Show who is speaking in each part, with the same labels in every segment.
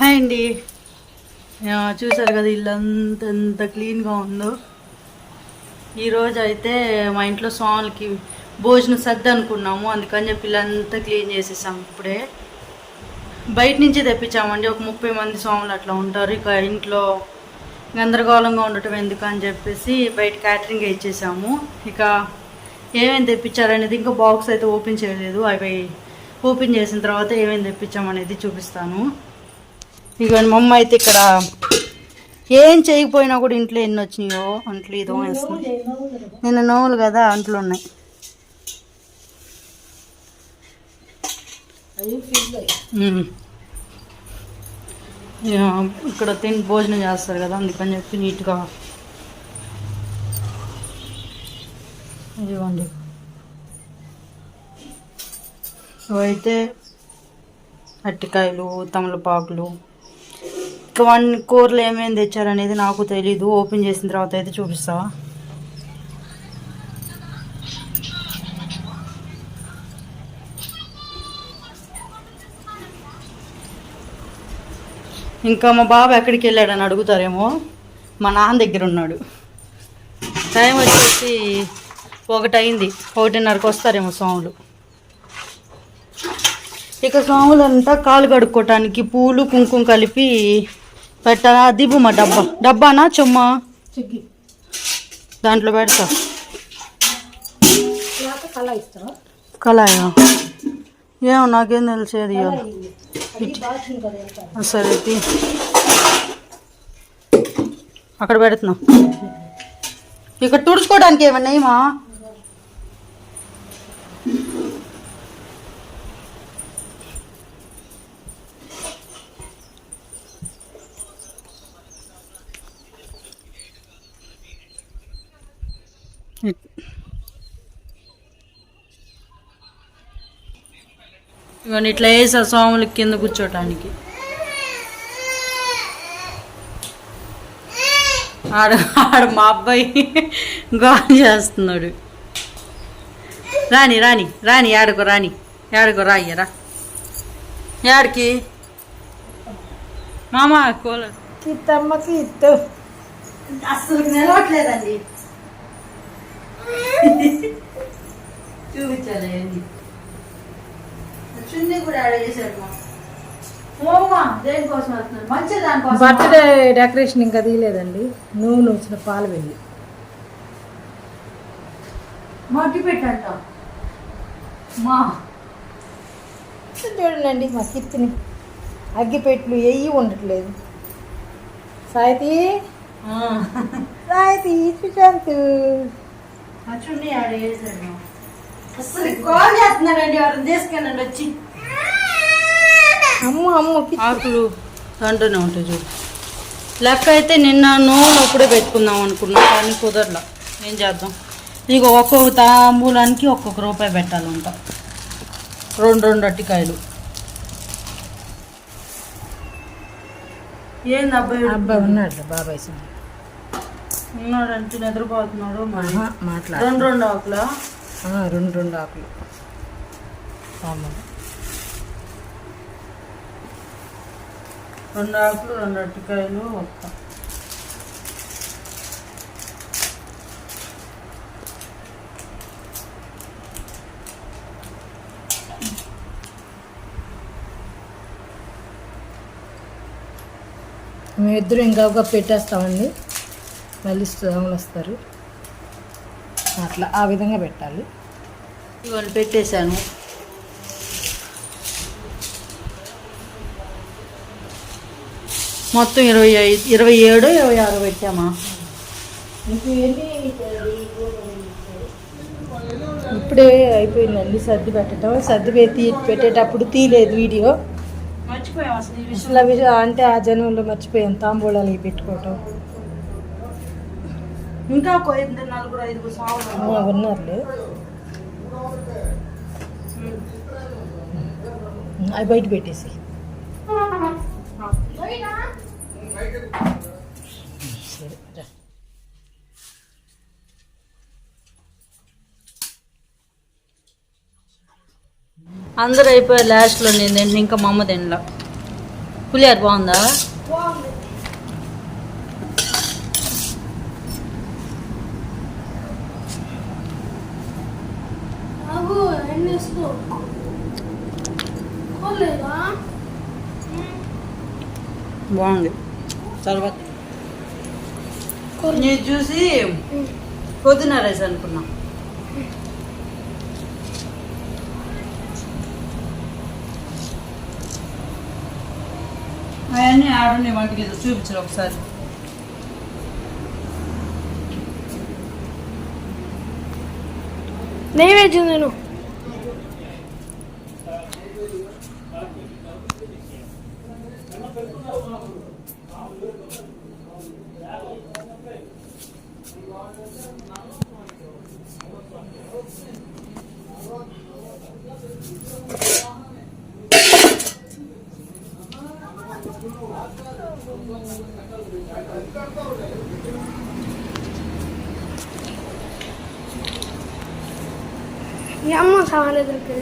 Speaker 1: Hi అండి. చూసారు కదా ఇల్లు అంత ఎంత క్లీన్గా ఉందో. ఈరోజు అయితే మా ఇంట్లో స్వాములకి భోజనం సర్ది అనుకున్నాము. అందుకని చెప్పి ఇల్లంతా క్లీన్ చేసేసాం ఇప్పుడే. బయట నుంచి తెప్పించామండి. ఒక ముప్పై మంది స్వాములు అట్లా ఉంటారు. ఇక ఇంట్లో గందరగోళంగా ఉండటం ఎందుకు అని చెప్పేసి బయట క్యాటరింగ్ ఇచ్చేసాము. ఇక ఏమేమి తెప్పించారనేది ఇంకా బాక్స్ అయితే ఓపెన్ చేయలేదు. అవి ఓపెన్ చేసిన తర్వాత ఏమేమి తెప్పించామనేది చూపిస్తాను. ఇక మా అమ్మ అయితే ఇక్కడ ఏం చేయకపోయినా కూడా ఇంట్లో ఎన్ని వచ్చినాయో అంట్లు ఇదో వేస్తుంది నిన్న నోవులు కదా అంట్లు ఉన్నాయి. ఇక్కడ తిని భోజనం చేస్తారు కదా అందుకని చెప్పి నీట్గా ఇదిగోండి. అయితే అట్టికాయలు తమలపాకులు వన్ కూరలు ఏమేమి తెచ్చారనేది నాకు తెలీదు. ఓపెన్ చేసిన తర్వాత అయితే చూపిస్తావా ఇంకా మా బాబు ఎక్కడికి వెళ్ళాడని అడుగుతారేమో. మా నాన్న దగ్గర ఉన్నాడు. టైం వచ్చేసి ఒకటి అయింది. ఒకటిన్నరకు వస్తారేమో స్వాములు. ఇక స్వాములంతా కాలు కడుక్కోవటానికి పూలు కుంకుమ కలిపి పెట్టాలా దిబ్బు మా డబ్బా. డబ్బానా చెమ్మా? దాంట్లో పెడతా. కళాయా ఏమో నాకేం తెలిసేది. సరే. అక్కడ పెడుతున్నాం. ఇక్కడ తుడుచుకోవడానికి ఏమన్నా ఏమా ఇవన్నీ ఇట్లా వేసా స్వాముల కింద కూర్చోటానికి. ఆడ ఆడ మా అబ్బాయి గాలి చేస్తున్నాడు. రాని రాని రాని ఏడుకో రాని ఏడుకో రాయ్యరా ఏడికి మామ కోల.
Speaker 2: కిత్తమ్మకి ఇత్తు.
Speaker 1: అసలు నిలవట్లేదండి. చూపించాలి చున్నీ కూడా యాడ్
Speaker 2: బర్త్డే డెకరేషన్ ఇంకా తీయలేదండి. నూనె వచ్చిన పాలు వెళ్ళి.
Speaker 1: మట్టి పెట్టంట మా.
Speaker 2: చూడండి మా కిత్తిని అగ్గిపెట్లు ఎయ్యి ఉండట్లేదు. సాయితీ. సాయితీ సుశాంత్.
Speaker 1: ఆ చున్నీ చేశారు మా. అసలు చేస్తున్నాడండి ఎవరు తీసుకెళ్ళండి వచ్చి.
Speaker 2: అమ్మ అమ్మ
Speaker 1: ఆకులు ఉంటాయి చూడు. లెక్క అయితే నిన్న నూనె అప్పుడే పెట్టుకుందాం అనుకున్నాం కానీ కుదరలా. ఏం చేద్దాం? ఇక ఒక్కొక్క తాంబూలానికి ఒక్కొక్క రూపాయి పెట్టాలంట. రెండు రెండు అట్టికాయలు. ఏంది అబ్బాయి?
Speaker 2: అబ్బాయి ఉన్నాడు బాబాయ్ సింగ్
Speaker 1: ఉన్నాడంటే నిద్రపోతున్నాడు మరి.
Speaker 2: ఆహా, మాట్లాడు.
Speaker 1: రెండు రెండు ఆకులా?
Speaker 2: ఆ, రెండు రెండు ఆకులు.
Speaker 1: రెండు ఆకులు రెండు అట్టికాయలు ఒక్క.
Speaker 2: మేమిద్దరు ఇంకా ఒక పెట్టేస్తామండి. మళ్ళీ స్వాములు వస్తారు. అట్లా ఆ విధంగా పెట్టాలి.
Speaker 1: ఇవన్నీ పెట్టేశాను. మొత్తం ఇరవై ఐదు ఇరవై ఏడు ఇరవై ఆరు పెట్టామా?
Speaker 2: ఇప్పుడే అయిపోయిందండి సర్ది పెట్టడం సర్ది పెట్టి పెట్టేటప్పుడు తీయలేదు వీడియో.
Speaker 1: మర్చిపోయాం అసలు
Speaker 2: అంటే ఆ జనంలో మర్చిపోయాం తాంబూలాలు పెట్టుకోవటం.
Speaker 1: ఇంకా ఒక ఇద్దరు నలుగురు ఐదుగురు సాగులు
Speaker 2: ఉన్నారులే. అవి బయట పెట్టేసి.
Speaker 1: అందరూ అయిపోయారు లాస్ట్లో నేను ఇంకా మా అమ్మ తినలా. పులిహార బాగుందా.
Speaker 3: కోలేదా?
Speaker 1: బాగుంది. తర్వాత నేను చూసి పొద్దున రైస్ అనుకున్నా. అవన్నీ ఆడున్నాయి వాటికి చూపించరు ఒకసారి.
Speaker 3: నైవేద్యం నేను మీ అమ్మ సామాన్లు దగ్గర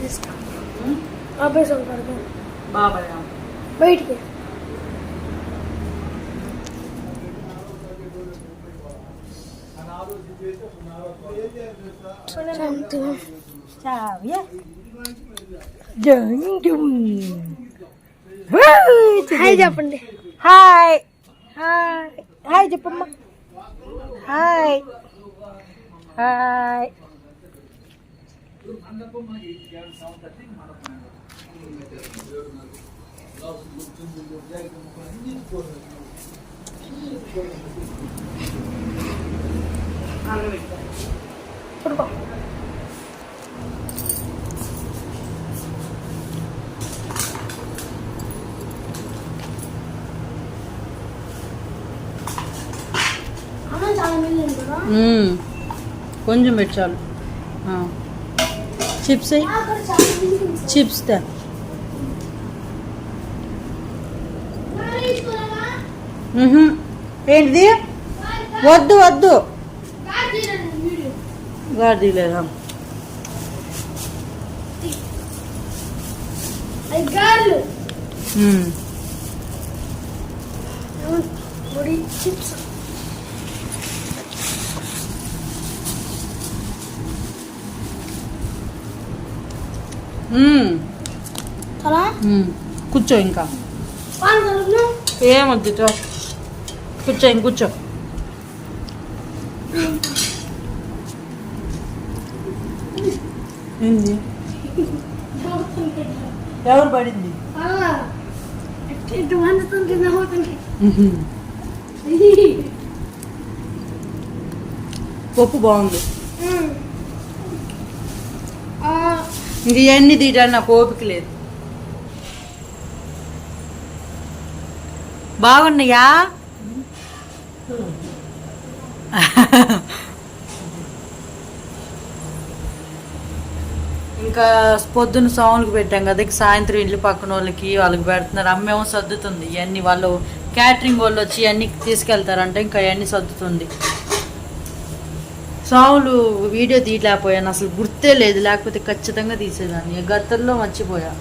Speaker 3: తీసుకో ఆపేసాం కడతా
Speaker 1: బాబాయ్
Speaker 3: బయటికి శాంతం. హాయ్ చెప్పండి
Speaker 2: హాయ్ హాయ్ హాయ్ చెప్పమ్మా హాయ్ హాయ్
Speaker 3: పడుకో అమ్మ
Speaker 1: కొంచెం పెట్టాలి చిప్స్
Speaker 3: చాలా
Speaker 1: చిప్స్ తే? మ్హూ. ఏంటిది? వద్దు వద్దు. గాడి లేదా
Speaker 3: అవి గారెలు.
Speaker 1: మ్మ్.
Speaker 3: ఏమో, పొడి చిప్స్
Speaker 1: మ్మ్.
Speaker 3: చాలా
Speaker 1: మ్మ్. కూర్చో ఇంకా
Speaker 3: పాలు కలుపును
Speaker 1: ఏమొద్దు తో. కూర్చో ఇంక కూర్చో ఏంది? ఎవరు పడింది. పప్పు బాగుంది. ఇంక ఇవన్నీ తీయడానికి నాకు ఓపిక లేదు. బాగున్నాయా? ఇంకా పొద్దున్న సౌండ్కి పెట్టాం కదా సాయంత్రం ఇల్లు పక్కన వాళ్ళకి వాళ్ళకి పెడుతున్నారు. అమ్మేమో సర్దుతుంది. ఇవన్నీ వాళ్ళు క్యాటరింగ్ వాళ్ళు వచ్చి ఇవన్నీ తీసుకెళ్తారంటే ఇంకా ఇవన్నీ సర్దుతుంది. సాములు వీడియో తీయలేకపోయాను. అసలు గుర్తే లేదు. లేకపోతే ఖచ్చితంగా తీసేదాన్ని. గతంలో మర్చిపోయా.